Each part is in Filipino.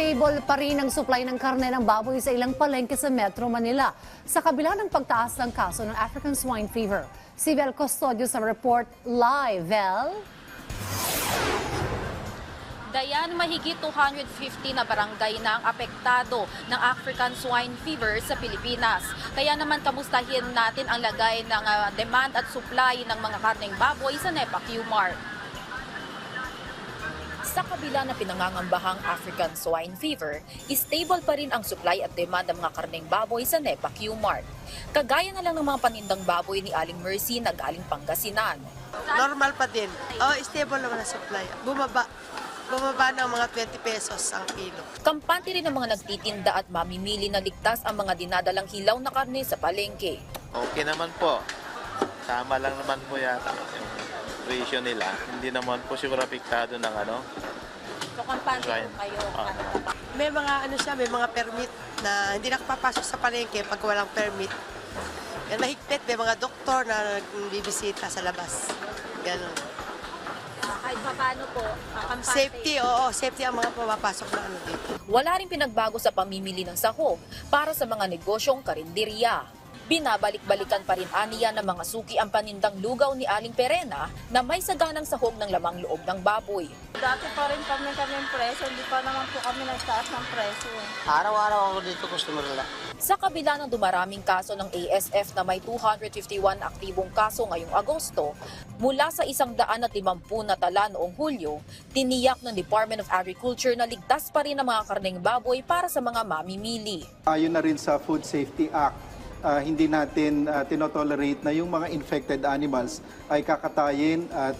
Stable pa rin ang supply ng karne ng baboy sa ilang palengke sa Metro Manila sa kabila ng pagtaas ng kaso ng African swine fever. Si Vel Custodio sa report live. Vel? Dayan, mahigit 250 na barangay na ang apektado ng African swine fever sa Pilipinas. Kaya naman kamustahin natin ang lagay ng ah, demand at supply ng mga karneng baboy sa NEPA Q-Mart. Sa kabila na pinangangambahang African swine fever, stable pa rin ang supply at demand ng mga karneng baboy sa NEPA Q-Mart. Kagaya na lang ng mga panindang baboy ni Aling Mercy na galing Pangasinan. Normal pa din. Oh, stable naman ang supply. Bumaba. Bumaba ng mga 20 pesos ang kilo. Kampante rin ng mga nagtitinda at mamimili na ligtas ang mga dinadalang hilaw na karne sa palengke. Okay naman po. Tama lang naman po yata yung presyo nila. Hindi naman po siguro apektado ng ano. So, kampante po kayo. Ah. May mga ano siya, may mga permit na hindi nakapapasok sa palengke pag walang permit. Yan, mahigpit. May mga doktor na nagbibisita sa labas. Ganun. kahit pa paano po, ah, kampante. Safety, oo. Safety ang mga pumapasok na ano dito. Wala rin pinagbago sa pamimili ng sahog para sa mga negosyong karinderya. Binabalik-balikan pa rin aniya ng mga suki ang panindang lugaw ni Aling Perena na may saganang sahog ng lamang loob ng baboy. Dati pa rin kami kami yung presyo, hindi pa naman po kami nagtaas ng presyo. Araw-araw ako dito customer lang. Sa kabila ng dumaraming kaso ng ASF na may 251 aktibong kaso ngayong Agosto, mula sa isang daan at limampu na tala noong Hulyo, tiniyak ng Department of Agriculture na ligtas pa rin ang mga karneng baboy para sa mga mamimili. Ayon na rin sa Food Safety Act, ah, hindi natin ah, tinotolerate na yung mga infected animals ay kakatayin at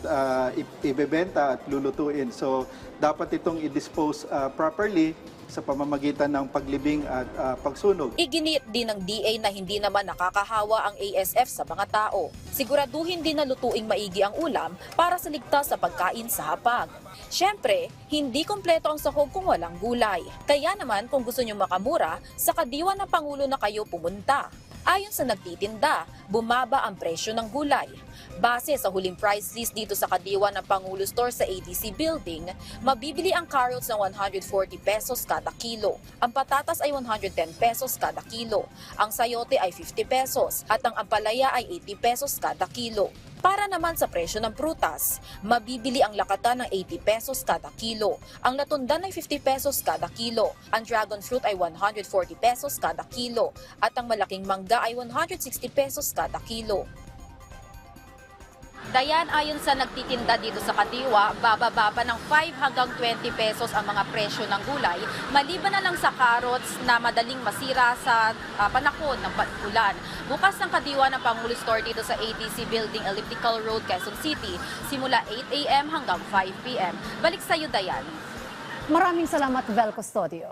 i- ibebenta at lulutuin. So, dapat itong i-dispose ah, properly sa pamamagitan ng paglibing at ah, pagsunog. Iginiit din ng DA na hindi naman nakakahawa ang ASF sa mga tao. Siguraduhin din na lutuing maigi ang ulam para sa ligtas sa pagkain sa hapag. Siyempre, hindi kompleto ang sahog kung walang gulay. Kaya naman kung gusto nyo makamura, sa kadiwa ng Pangulo na kayo pumunta. Ayon sa nagtitinda, bumaba ang presyo ng gulay. Base sa huling price list dito sa kadiwa ng Pangulo Store sa ADC Building, mabibili ang carrots ng 140 pesos kada kilo. Ang patatas ay 110 pesos kada kilo. Ang sayote ay 50 pesos at ang ampalaya ay 80 pesos kada kilo. Para naman sa presyo ng prutas, mabibili ang lakatan ng 80 pesos kada kilo. Ang latundan ay 50 pesos kada kilo. Ang dragon fruit ay 140 pesos kada kilo. At ang malaking mangga ay 160 pesos kada kilo. Dayan, ayon sa nagtitinda dito sa Kadiwa, bababa pa ng 5 hanggang 20 pesos ang mga presyo ng gulay, maliban na lang sa carrots na madaling masira sa ah, panahon ng pag-ulan. Bukas ng Kadiwa ng Pangulo Store dito sa ATC Building, Elliptical Road, Quezon City, simula 8 a.m. hanggang 5 p.m. Balik sa iyo, Dayan. Maraming salamat, Vel Custodio.